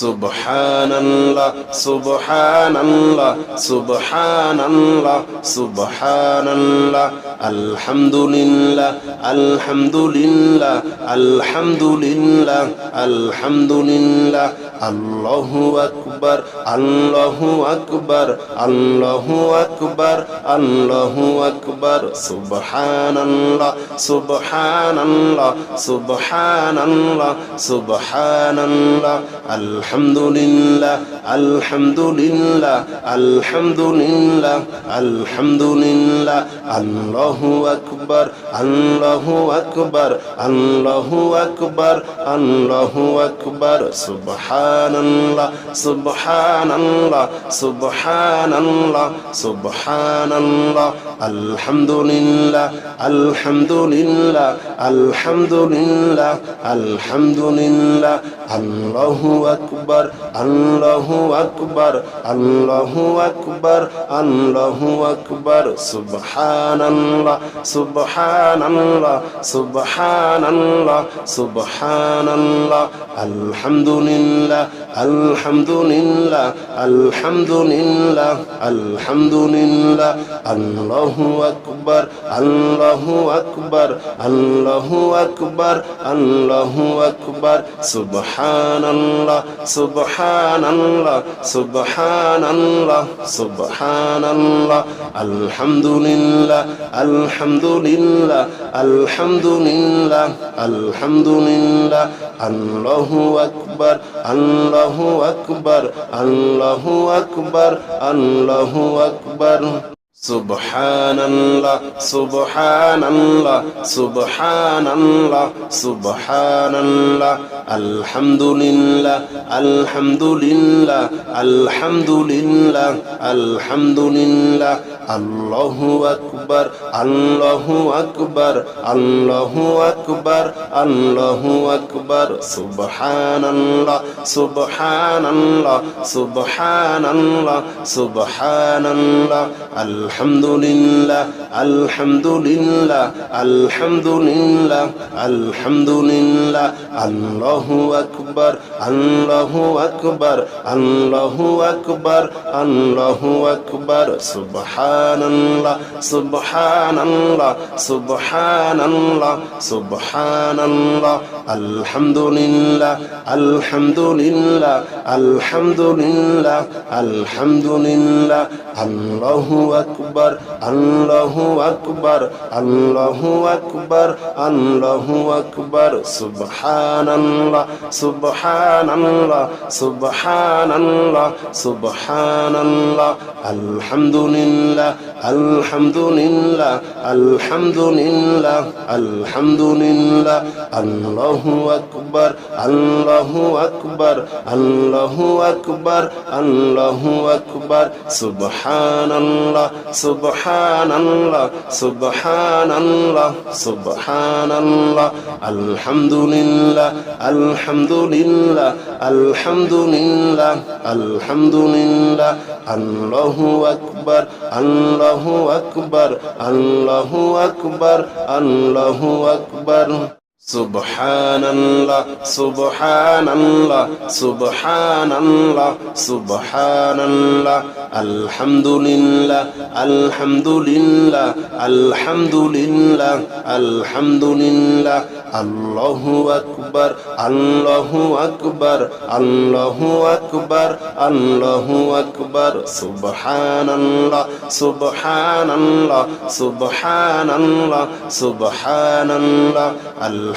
সুবহানাল্লাহ সুবহানাল্লাহ সুবহানাল্লাহ সুবহানাল্লাহ। আলহামদুলিল্লাহ আলহামদুলিল্লাহ আলহামদুলিল্লাহ আলহামদুলিল্লাহ। আল্লাহু আকবার আল্লাহু আকবার আল্লাহু আকবার আল্লাহু আকবার। সুবহানাল্লাহ সুবহানাল্লাহ সুবহানাল্লাহ সুবহানাল্লাহ। আল্লাহ আলহামদুলিল্লাহ আলহামদুলিল্লাহ আলহামদুলিল্লাহ আলহামদুলিল্লাহ, আল্লাহু আকবার আল্লাহু আকবার আল্লাহু আকবার আল্লাহু আকবার, সুবহানাল্লাহ সুবহানাল্লাহ সুবহানাল্লাহ সুবহানাল্লাহ, আলহামদুলিল্লাহ আলহামদুলিল্লাহ আলহামদুলিল্লাহ আলহামদুলিল্লাহ, আল্লাহু আকবার। আকবর, আল্লাহু আকবর আল্লাহু আকবর আল্লাহু আকবর, সুবহানাল্লাহ সুবহানাল্লাহ সুবহানাল্লাহ সুবহানাল্লাহ, আলহামদুলিল্লাহ আলহামদুলিল্লাহ আলহামদুলিল্লাহ আলহামদুলিল্লাহ, আল্লাহু আকবর আল্লাহু আকবর আল্লাহু আকবর আল্লাহু আকবর, সুবহানাল্লাহ সুবহানাল্লাহ সুবহানাল্লাহ সুবহানাল্লাহ, আলহামদুলিল্লাহ আলহামদুলিল্লাহ আলহামদুলিল্লাহ আলহামদুলিল্লাহ, আল্লাহু আকবার আল্লাহু আকবার আল্লাহু আকবার আল্লাহু আকবার। সুবহানাল্লাহ সুবহানাল্লাহ সুবহানাল্লাহ সুবহানাল্লাহ। আলহামদুলিল্লাহ আলহামদুলিল্লাহ আলহামদুলিল্লাহ আলহামদুলিল্লাহ। আল্লাহু আকবার আল্লাহু আকবার আল্লাহু আকবার আল্লাহু আকবার। সুবহানাল্লাহ সুবহানাল্লাহ সুবহানাল্লাহ সুবহানাল্লাহ। আল্লাহ আলহামদুলিল্লাহ আলহামদুলিল্লাহ আলহামদুলিল্লাহ আলহামদুলিল্লাহ, আল্লাহু আকবার আল্লাহু আকবার আল্লাহু আকবার আল্লাহু আকবার, সুবহানাল্লাহ সুবহানাল্লাহ সুবহানাল্লাহ সুবহানাল্লাহ, আলহামদুলিল্লাহ আলহামদুলিল্লাহ আলহামদুলিল্লাহ আলহামদুলিল্লাহ, আল্লাহু আকবার। আকবর, আল্লাহু আকবর আল্লাহু আকবর আল্লাহু আকবর, সুবহানাল্লাহ সুবহানাল্লাহ সুবহানাল্লাহ সুবহানাল্লাহ, আলহামদুলিল্লাহ আলহামদুলিল্লাহ আলহামদুলিল্লাহ আলহামদুলিল্লাহ, আল্লাহু আকবর আল্লাহু আকবর আল্লাহু আকবর আল্লাহু আকবর, সুবহানাল্লাহ সুবহানাল্লাহ সুবহানাল্লাহ সুবহানাল্লাহ, আলহামদুলিল্লাহ আলহামদুলিল্লাহ আলহামদুলিল্লাহ আলহামদুলিল্লাহ, আল্লাহু আকবার আল্লাহু আকবার আল্লাহু আকবার আল্লাহু আকবার। সুবহানাল্লাহ সুবহানাল্লাহ সুবহানাল্লাহ সুবহানাল্লাহ। আলহামদুলিল্লাহ আলহামদুলিল্লাহ আলহামদুলিল্লাহ আলহামদুলিল্লাহ। আল্লাহু আকবার আল্লাহু আকবার আল্লাহু আকবার আল্লাহু আকবার। সুবহানাল্লাহ সুবহানাল্লাহ সুবহানাল্লাহ সুবহানাল্লাহ। আল্লাহ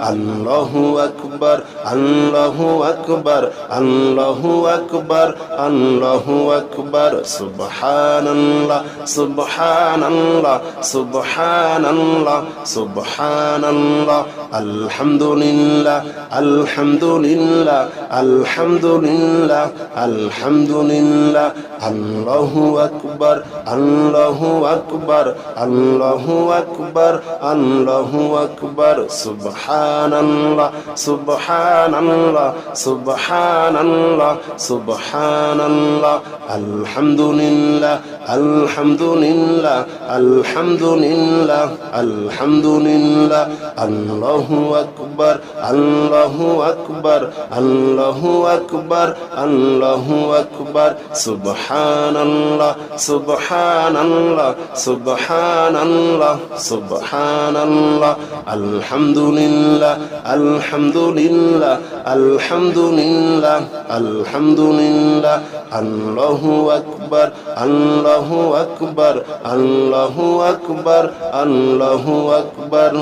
আল্লাহু আকবার আল্লাহু আকবার আল্লাহু আকবার আল্লাহু আকবার, সুবহানাল্লাহ সুবহানাল্লাহ সুবহানাল্লাহ সুবহানাল্লাহ, আলহামদুলিল্লাহ আলহামদুলিল্লাহ আলহামদুলিল্লাহ আলহামদুলিল্লাহ, আল্লাহু আকবার আল্লাহু আকবার আল্লাহু আকবার আল্লাহু আকবার সুবহান সুবহানাল্লাহ সুবহানাল্লাহ সুবহানাল্লাহ সুবহানাল্লাহ। আলহামদুলিল্লাহ আলহামদুলিল্লাহ আলহামদুলিল্লাহ আলহামদুলিল্লাহ। আল্লাহু আকবার আল্লাহু আকবার আল্লাহু আকবার আল্লাহু আকবার। সুবহানাল্লাহ সুবহানাল্লাহ সুবহানাল্লাহ সুবহানাল্লাহ। আলহামদুলিল্লাহ। الحمد لله الحمد لله الله أكبر الله أكبر الله أكبر الله أكبر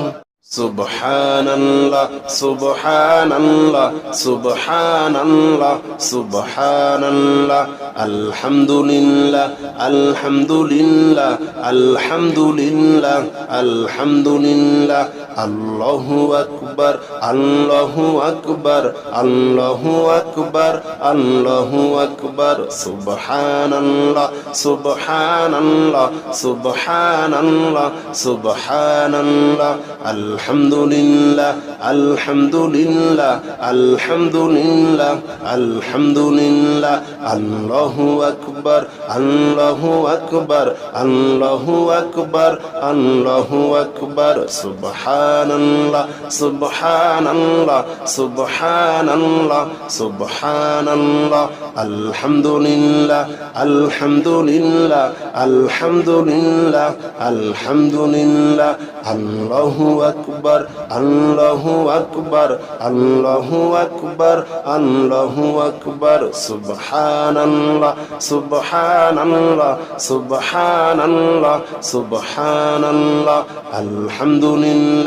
سبحان الله سبحان الله سبحان الله سبحان الله الحمد لله الحمد لله الحمد لله الحمد لله আল্লাহু আকবার আল্লাহু আকবার আল্লাহু আকবার আল্লাহু আকবার, সুবহানাল্লাহ সুবহানাল্লাহ সুবহানাল্লাহ সুবহানাল্লাহ, আলহামদুলিল্লাহ আলহামদুলিল্লাহ আলহামদুলিল্লাহ আলহামদুলিল্লাহ, আল্লাহু আকবার আল্লাহু আকবার আল্লাহু আকবার আল্লাহু আকবার সুবহান সুবহানাল্লাহ সুবহানাল্লাহ সুবহানাল্লাহ সুবহানাল্লাহ। আলহামদুলিল্লাহ আলহামদুলিল্লাহ আলহামদুলিল্লাহ আলহামদুলিল্লাহ। আল্লাহু আকবার আল্লাহু আকবার আল্লাহু আকবার আল্লাহু আকবার। সুবহানাল্লাহ সুবহানাল্লাহ সুবহানাল্লাহ সুবহানাল্লাহ। আলহামদুলিল্লাহ।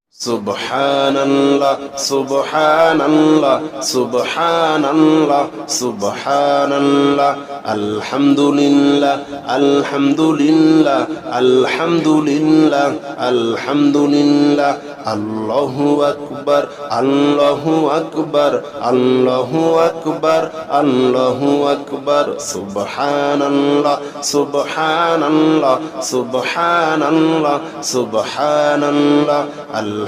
সুবহানাল্লাহ সুবহানাল্লাহ সুবহানাল্লাহ সুবহানাল্লাহ। আলহামদুলিল্লাহ আলহামদুলিল্লাহ আলহামদুলিল্লাহ আলহামদুলিল্লাহ। আল্লাহু আকবার আল্লাহু আকবার আল্লাহু আকবার আল্লাহু আকবার। সুবহানাল্লাহ সুবহানাল্লাহ সুবহানাল্লাহ সুবহানাল্লাহ।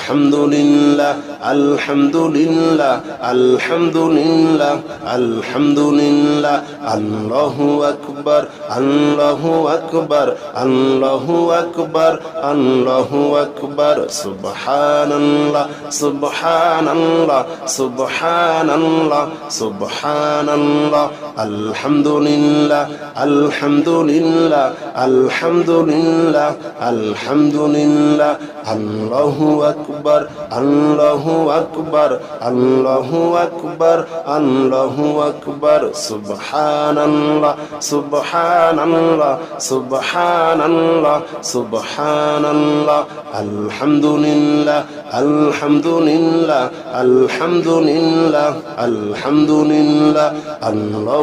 আলহামদুলিল্লাহ আলহামদুলিল্লাহ আলহামদুলিল্লাহ আলহামদুলিল্লাহ, আল্লাহু আকবার আল্লাহু আকবার আল্লাহু আকবার আল্লাহু আকবার, সুবহানাল্লাহ সুবহানাল্লাহ সুবহানাল্লাহ সুবহানাল্লাহ আলহামদুলিল্লাহ আলহামদুলিল্লাহ আলহামদুলিল্লাহ আলহামদুলিল্লাহ, আল্লাহু আকবার আল্লাহু আকবার আল্লাহু আকবার আল্লাহু আকবার, সুবহানাল্লাহ সুবহানাল্লাহ সুবহানাল্লাহ সুবহানাল্লাহ, আলহামদুলিল্লাহ আলহামদুলিল্লাহ আলহামদুলিল্লাহ আলহামদুলিল্লাহ, আল্লাহু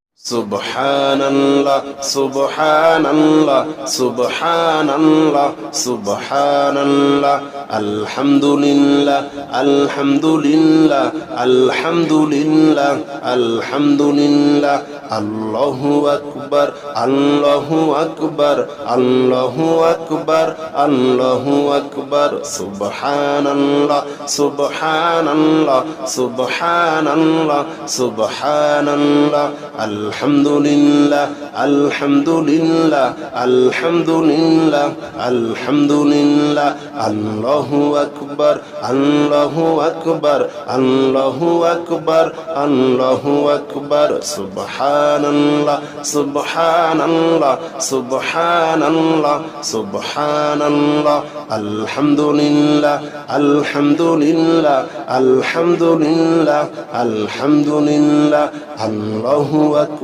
সুবহানাল্লাহ সুবহানাল্লাহ সুবহানাল্লাহ সুবহানাল্লাহ। আলহামদুলিল্লাহ আলহামদুলিল্লাহ আলহামদুলিল্লাহ আলহামদুলিল্লাহ। আল্লাহু আকবার আল্লাহু আকবার আল্লাহু আকবার আল্লাহু আকবার। সুবহানাল্লাহ সুবহানাল্লাহ সুবহানাল্লাহ সুবহানাল্লাহ। আলহামদুলিল্লাহ আলহামদুলিল্লাহ আলহামদুলিল্লাহ আলহামদুলিল্লাহ, আল্লাহু আকবার আল্লাহু আকবার আল্লাহু আকবার আল্লাহু আকবার, সুবহানাল্লাহ সুবহানাল্লাহ সুবহানাল্লাহ সুবহানাল্লাহ, আলহামদুলিল্লাহ আলহামদুলিল্লাহ আলহামদুলিল্লাহ আলহামদুলিল্লাহ, আল্লাহু আকবার।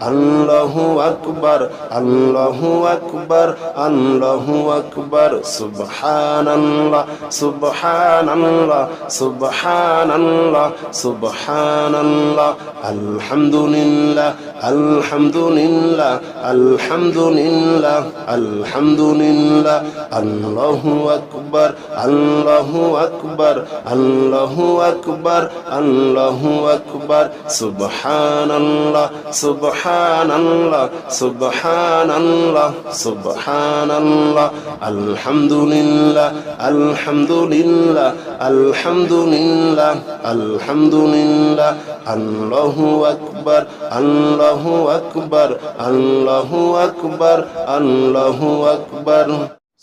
আল্লাহু আকবার আল্লাহু আকবার আল্লাহু আকবার, সুবহানাল্লাহ সুবহানাল্লাহ সুবহানাল্লাহ সুবহানাল্লাহ, আলহামদুলিল্লাহ আলহামদুলিল্লাহ আলহামদুলিল্লাহ আলহামদুলিল্লাহ, আল্লাহু আকবার। আল্লাহু আকবার আল্লাহু আকবার আল্লাহু আকবার, সুবহানাল্লাহ সুবহানাল্লাহ সুবহানাল্লাহ সুবহানাল্লাহ, আলহামদুলিল্লাহ আলহামদুলিল্লাহ আলহামদুলিল্লাহ আলহামদুলিল্লাহ, আল্লাহু আকবার আল্লাহু আকবার আল্লাহু আকবার আল্লাহু আকবার।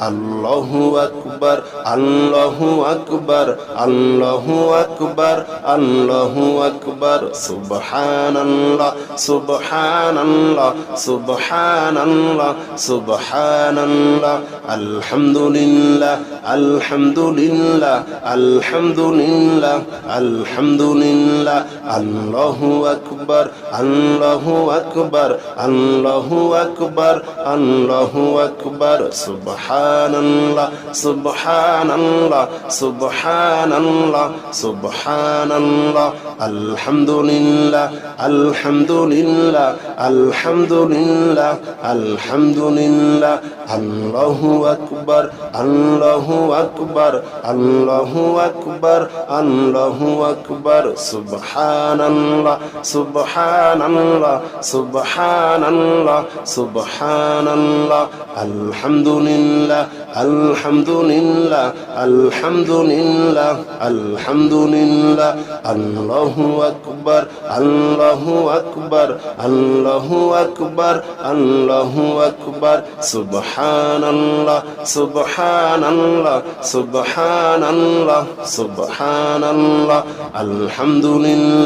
আল্লাহু আকবার আল্লাহু আকবার আল্লাহু আকবার আল্লাহু আকবার, সুবহানাল্লাহ সুবহানাল্লাহ সুবহানাল্লাহ সুবহানাল্লাহ, আলহামদুলিল্লাহ আলহামদুলিল্লাহ আলহামদুলিল্লাহ আলহামদুলিল্লাহ আল্লাহু আকবার আল্লাহু আকবার আল্লাহু আকবার আল্লাহু আকবার, সুবহানাল্লাহ সুবহানাল্লাহ সুবহানাল্লাহ সুবহানাল্লাহ, আলহামদুলিল্লাহ আলহামদুলিল্লাহ আলহামদুলিল্লাহ আলহামদুলিল্লাহ, আল্লাহু আকবার আল্লাহু আকবার আল্লাহু আকবার আল্লাহু আকবার সুবহানাল্লাহ সুবহানাল্লাহ সুবহানাল্লাহ সুবহানাল্লাহ। আলহামদুলিল্লাহ আলহামদুলিল্লাহ আলহামদুলিল্লাহ আলহামদুলিল্লাহ। আল্লাহু আকবার আল্লাহু আকবার আল্লাহু আকবার আল্লাহু আকবার। সুবহানাল্লাহ সুবহানাল্লাহ সুবহানাল্লাহ সুবহানাল্লাহ। আলহামদুলিল্লাহ।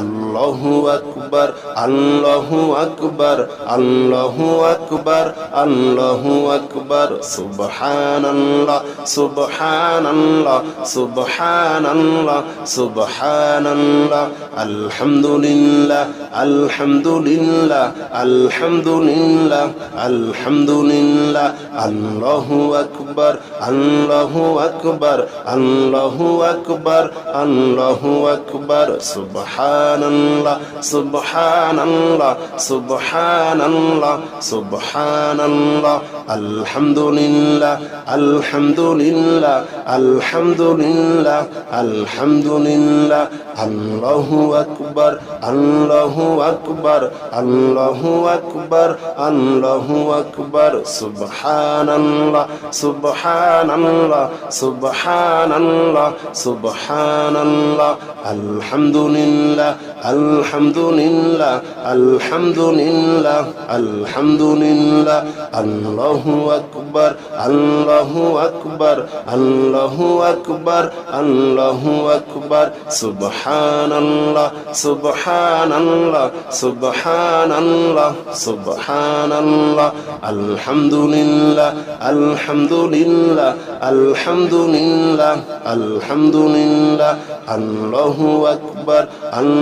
আল্লাহু আকবার আল্লাহু আকবার আল্লাহু আকবার আল্লাহু আকবার, সুবহানাল্লাহ সুবহানাল্লাহ সুবহানাল্লাহ সুবহানাল্লাহ, আলহামদুলিল্লাহ আলহামদুলিল্লাহ আলহামদুলিল্লাহ আলহামদুলিল্লাহ, আল্লাহু আকবার আল্লাহু আকবার আল্লাহু আকবার আল্লাহু আকবার সুবহানাল্লাহ সুবহানাল্লাহ সুবহানাল্লাহ সুবহানাল্লাহ। আলহামদুলিল্লাহ আলহামদুলিল্লাহ আলহামদুলিল্লাহ আলহামদুলিল্লাহ। আল্লাহু আকবার আল্লাহু আকবার আল্লাহু আকবার আল্লাহু আকবার। সুবহানাল্লাহ সুবহানাল্লাহ সুবহানাল্লাহ সুবহানাল্লাহ। আলহামদুলিল্লাহ আলহামদুলিল্লাহ আলহামদুলিল্লাহ আলহামদুলিল্লাহ, আল্লাহু আকবার আল্লাহু আকবার আল্লাহু আকবার আল্লাহু আকবার, সুবহানাল্লাহ সুবহানাল্লাহ সুবহানাল্লাহ সুবহানাল্লাহ, আলহামদুলিল্লাহ আলহামদুলিল্লাহ আলহামদুলিল্লাহ আলহামদুলিল্লাহ, আল্লাহু আকবার, আল্লাহু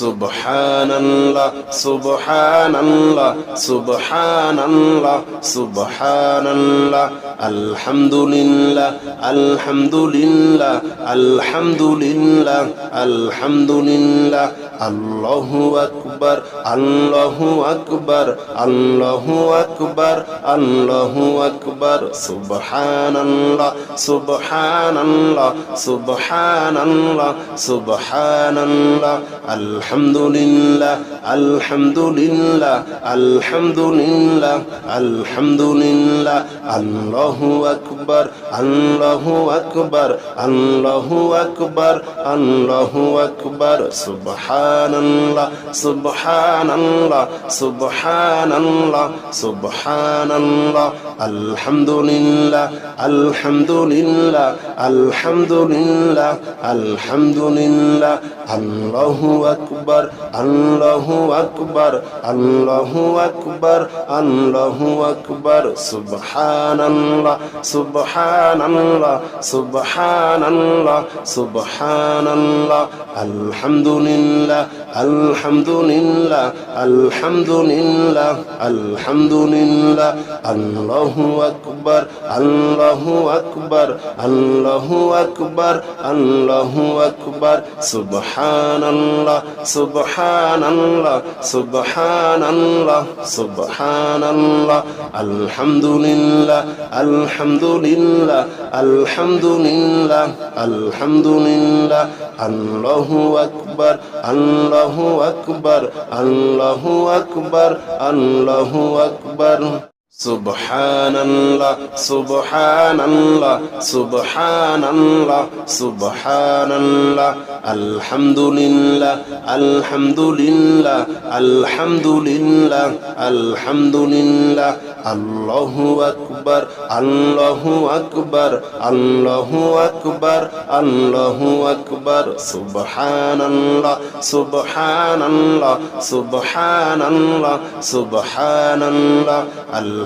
সুবহানাল্লাহ সুবহানাল্লাহ সুবহানাল্লাহ সুবহানাল্লাহ। আলহামদুলিল্লাহ আলহামদুলিল্লাহ আলহামদুলিল্লাহ আলহামদুলিল্লাহ। আল্লাহু আকবার আল্লাহু আকবার আল্লাহু আকবার আল্লাহু আকবার। সুবহানাল্লাহ সুবহানাল্লাহ সুবহানাল্লাহ সুবহানাল্লাহ। আলহামদুলিল্লাহ আলহামদুলিল্লাহ আলহামদুলিল্লাহ আলহামদুলিল্লাহ, আল্লাহু আকবার আল্লাহু আকবার আল্লাহু আকবার আল্লাহু আকবার, সুবহানাল্লাহ সুবহানাল্লাহ সুবহানাল্লাহ সুবহানাল্লাহ, আলহামদুলিল্লাহ আলহামদুলিল্লাহ আলহামদুলিল্লাহ আলহামদুলিল্লাহ, আল্লাহু আকবার। আল্লাহু আকবার আল্লাহু আকবার আল্লাহু আকবার, সুবহানাল্লাহ সুবহানাল্লাহ সুবহানাল্লাহ সুবহানাল্লাহ, আলহামদুলিল্লাহ আলহামদুলিল্লাহ আলহামদুলিল্লাহ আলহামদুলিল্লাহ, আল্লাহু আকবার আল্লাহু আকবার আল্লাহু আকবার আল্লাহু আকবার, সুবহানাল্লাহ সুবহানাল্লাহ সুবহানাল্লাহ সুবহানাল্লাহ, আলহামদুলিল্লাহ আলহামদুলিল্লাহ আলহামদুলিল্লাহ আলহামদুলিল্লাহ, আল্লাহু আকবার আল্লাহু আকবার আল্লাহু আকবার আল্লাহু আকবার। সুবহানাল্লাহ সুবহানাল্লাহ সুবহানাল্লাহ সুবহানাল্লাহ। আলহামদুলিল্লাহ আলহামদুলিল্লাহ আলহামদুলিল্লাহ আলহামদুলিল্লাহ। আল্লাহু আকবার আল্লাহু আকবার আল্লাহু আকবার আল্লাহু আকবার। সুবহানাল্লাহ সুবহানাল্লাহ সুবহানাল্লাহ সুবহানাল্লাহ। আল্লাহ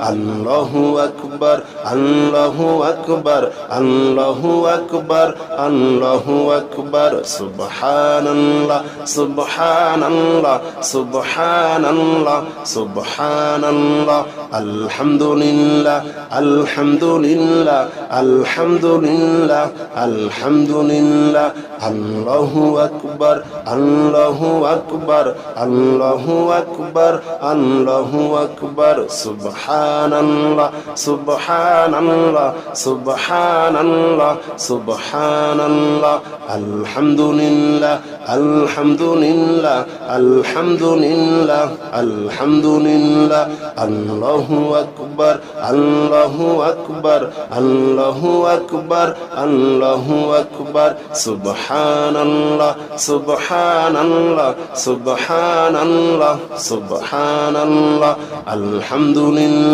আল্লাহু আকবার আল্লাহু আকবার আল্লাহু আকবার আল্লাহু আকবার, সুবহানাল্লাহ সুবহানাল্লাহ সুবহানাল্লাহ সুবহানাল্লাহ, আলহামদুলিল্লাহ আলহামদুলিল্লাহ আলহামদুলিল্লাহ আলহামদুলিল্লাহ, আল্লাহু আকবার আল্লাহু আকবার আল্লাহু আকবার আল্লাহু আকবার সুবহান সুবহানাল্লাহ সুবহানাল্লাহ সুবহানাল্লাহ সুবহানাল্লাহ। আলহামদুলিল্লাহ আলহামদুলিল্লাহ আলহামদুলিল্লাহ আলহামদুলিল্লাহ। আল্লাহু আকবার আল্লাহু আকবার আল্লাহু আকবার আল্লাহু আকবার। সুবহানাল্লাহ সুবহানাল্লাহ সুবহানাল্লাহ সুবহানাল্লাহ। আলহামদুলিল্লাহ।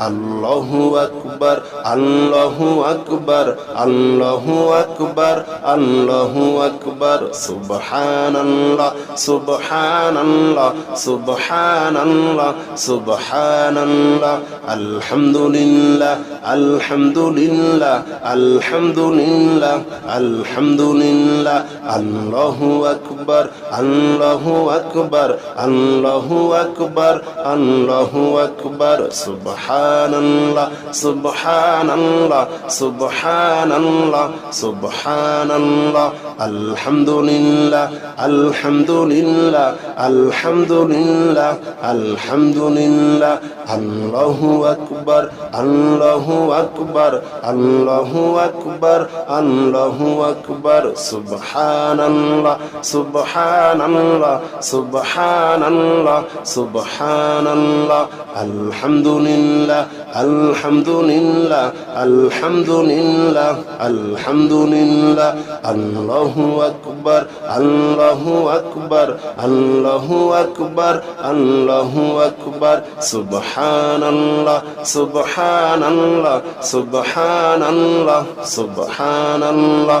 আল্লাহু আকবার আল্লাহু আকবার আল্লাহু আকবার আল্লাহু আকবার। সুবহানাল্লাহ সুবহানাল্লাহ সুবহানাল্লাহ সুবহানাল্লাহ। আলহামদুলিল্লাহ আলহামদুলিল্লাহ আলহামদুলিল্লাহ আলহামদুলিল্লাহ। আল্লাহু আকবার আল্লাহু আকবার আল্লাহু আকবার আল্লাহু আকবার, সুবহানাল্লাহ সুবহানাল্লাহ সুবহানাল্লাহ সুবহানাল্লাহ, আলহামদুলিল্লাহ আলহামদুলিল্লাহ আলহামদুলিল্লাহ আলহামদুলিল্লাহ, আল্লাহু আকবার আল্লাহু আকবার আল্লাহু আকবার আল্লাহু আকবার সুবহান সুবহানাল্লাহ সুবহানাল্লাহ সুবহানাল্লাহ সুবহানাল্লাহ। আলহামদুলিল্লাহ আলহামদুলিল্লাহ আলহামদুলিল্লাহ আলহামদুলিল্লাহ। আল্লাহু আকবার আল্লাহু আকবার আল্লাহু আকবার আল্লাহু আকবার। সুবহানাল্লাহ সুবহানাল্লাহ সুবহানাল্লাহ সুবহানাল্লাহ।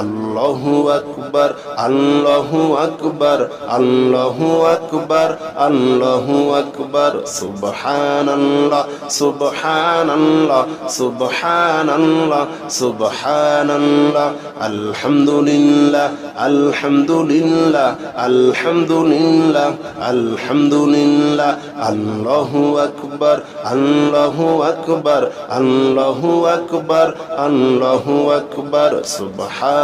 আল্লাহু আকবার আল্লাহু আকবার আল্লাহু আকবার আল্লাহু আকবার, সুবহানাল্লাহ সুবহানাল্লাহ সুবহানাল্লাহ সুবহানাল্লাহ, আলহামদুলিল্লাহ আলহামদুলিল্লাহ আলহামদুলিল্লাহ আলহামদুলিল্লাহ, আল্লাহু আকবার আল্লাহু আকবার আল্লাহু আকবার আল্লাহু আকবার সুবহান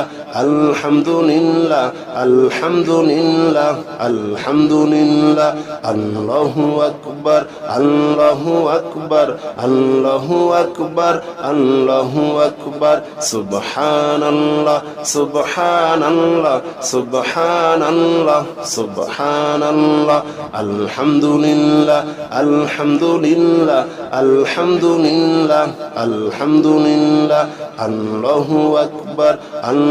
আলহামদুলিল্লাহ আলহামদুলিল্লাহ আলহামদুলিল্লাহ, আল্লাহু আকবার আল্লাহু আকবার আল্লাহু আকবার আল্লাহু আকবার, সুবহানাল্লাহ সুবহানাল্লাহ সুবহানাল্লাহ সুবহানাল্লাহ, আলহামদুলিল্লাহ আলহামদুলিল্লাহ আলহামদুলিল্লাহ আলহামদুলিল্লাহ, আল্লাহু আকবার, আল্লাহ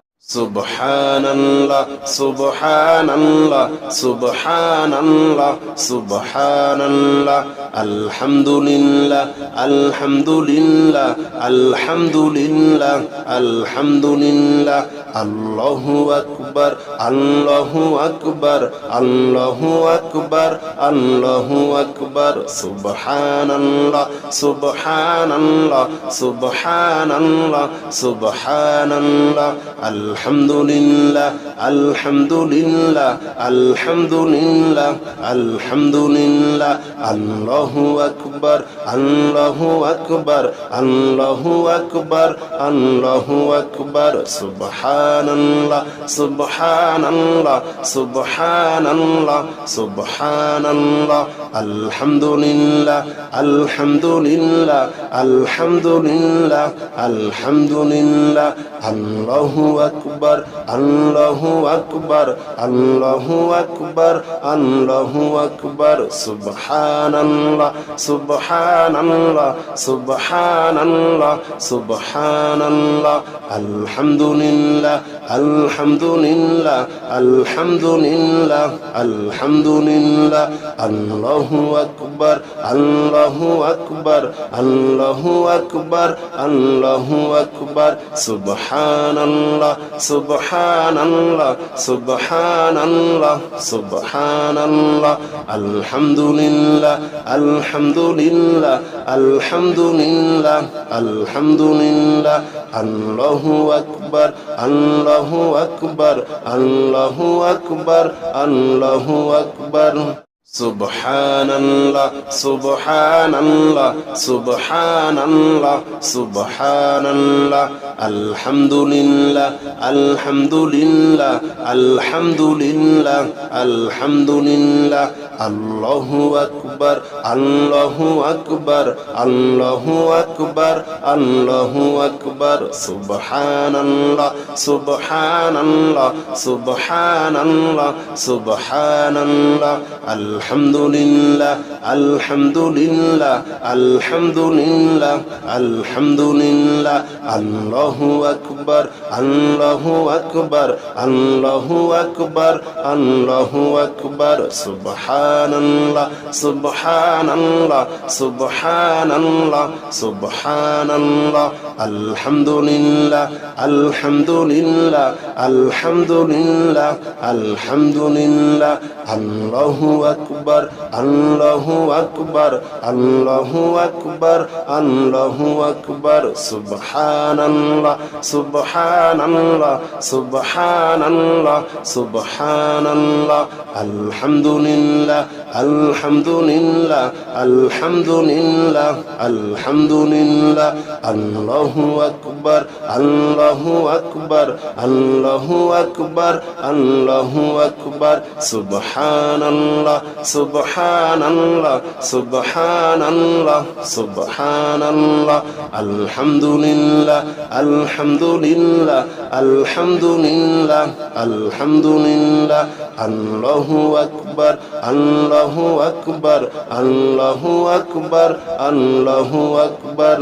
সুবহানাল্লাহ সুবহানাল্লাহ সুবহানাল্লাহ সুবহানাল্লাহ। আলহামদুলিল্লাহ আলহামদুলিল্লাহ আলহামদুলিল্লাহ আলহামদুলিল্লাহ। আল্লাহু আকবার আল্লাহু আকবার আল্লাহু আকবার আল্লাহু আকবার। সুবহানাল্লাহ সুবহানাল্লাহ সুবহানাল্লাহ সুবহানাল্লাহ। আল্লাহু আলহামদুলিল্লাহ আলহামদুলিল্লাহ আলহামদুলিল্লাহ আলহামদুলিল্লাহ, আল্লাহু আকবার আল্লাহু আকবার আল্লাহু আকবার আল্লাহু আকবার, সুবহানাল্লাহ সুবহানাল্লাহ সুবহানাল্লাহ সুবহানাল্লাহ, আলহামদুলিল্লাহ আলহামদুলিল্লাহ আলহামদুলিল্লাহ আলহামদুলিল্লাহ, আল্লাহু আকবার। আকবার, আল্লাহু আকবার আল্লাহু আকবার আল্লাহু আকবার, সুবহানাল্লাহ সুবহানাল্লাহ সুবহানাল্লাহ সুবহানাল্লাহ, আলহামদুলিল্লাহ আলহামদুলিল্লাহ আলহামদুলিল্লাহ আলহামদুলিল্লাহ, আল্লাহু আকবার আল্লাহু আকবার আল্লাহু আকবার আল্লাহু আকবার, সুবহানাল্লাহ সুবহানাল্লাহ সুবহানাল্লাহ সুবহানাল্লাহ, আলহামদুলিল্লাহ আলহামদুলিল্লাহ আলহামদুলিল্লাহ আলহামদুলিল্লাহ, আল্লাহু আকবার আল্লাহু আকবার আল্লাহু আকবার আল্লাহু আকবার। সুবহানাল্লাহ সুবহানাল্লাহ সুবহানাল্লাহ সুবহানাল্লাহ। আলহামদুলিল্লাহ আলহামদুলিল্লাহ আলহামদুলিল্লাহ আলহামদুলিল্লাহ। আল্লাহু আকবার আল্লাহু আকবার আল্লাহু আকবার আল্লাহু আকবার। সুবহানাল্লাহ সুবহানাল্লাহ সুবহানাল্লাহ সুবহানাল্লাহ। আল্লাহু আলহামদুলিল্লাহ আলহামদুলিল্লাহ আলহামদুলিল্লাহ আলহামদুলিল্লাহ, আল্লাহু আকবার আল্লাহু আকবার আল্লাহু আকবার আল্লাহু আকবার, সুবহানাল্লাহ সুবহানাল্লাহ সুবহানাল্লাহ সুবহানাল্লাহ, আলহামদুলিল্লাহ আলহামদুলিল্লাহ আলহামদুলিল্লাহ আলহামদুলিল্লাহ, আল্লাহু আকবার। আকবার, আল্লাহু আকবার আল্লাহু আকবার আল্লাহু আকবার, সুবহানাল্লাহ সুবহানাল্লাহ সুবহানাল্লাহ সুবহানাল্লাহ, আলহামদুলিল্লাহ আলহামদুলিল্লাহ আলহামদুলিল্লাহ আলহামদুলিল্লাহ, আল্লাহু আকবার আল্লাহু আকবার আল্লাহু আকবার আল্লাহু আকবার, সুবহানাল্লাহ সুবহানাল্লাহ সুবহানাল্লাহ সুবহানাল্লাহ, আলহামদুলিল্লাহ আলহামদুলিল্লাহ আলহামদুলিল্লাহ আলহামদুলিল্লাহ, আল্লাহু আকবার আল্লাহু আকবার আল্লাহু আকবার আল্লাহু আকবার।